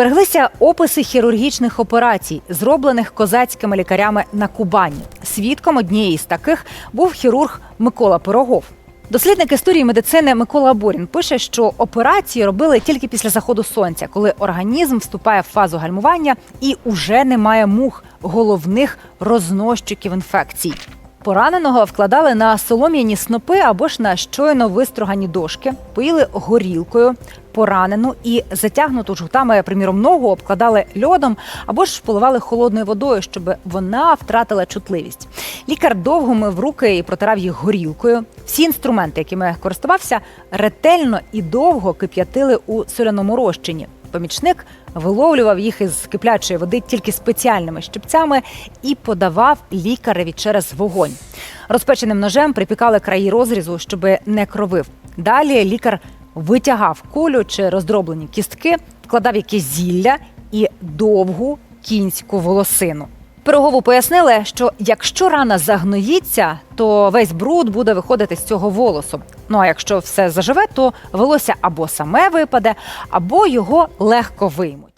Збереглися описи хірургічних операцій, зроблених козацькими лікарями на Кубані. Свідком однієї з таких був хірург Микола Пирогов. Дослідник історії медицини Микола Борін пише, що операції робили тільки після заходу сонця, коли організм вступає в фазу гальмування і уже немає мух, головних рознощиків інфекцій. Пораненого вкладали на солом'яні снопи або ж на щойно вистругані дошки, поїли горілкою, поранену і затягнуту жгутами, приміром, ногу обкладали льодом або ж поливали холодною водою, щоб вона втратила чутливість. Лікар довго мив руки і протирав їх горілкою. Всі інструменти, якими користувався, ретельно і довго кип'ятили у соляному розчині. Помічник виловлював їх із киплячої води тільки спеціальними щипцями і подавав лікареві через вогонь. Розпеченим ножем припікали краї розрізу, щоб не кровив. Далі лікар витягав кулю чи роздроблені кістки, вкладав якесь зілля і довгу кінську волосину. Пирогову пояснили, що якщо рана загноїться, то весь бруд буде виходити з цього волосу. Ну а якщо все заживе, то волосся або саме випаде, або його легко виймуть.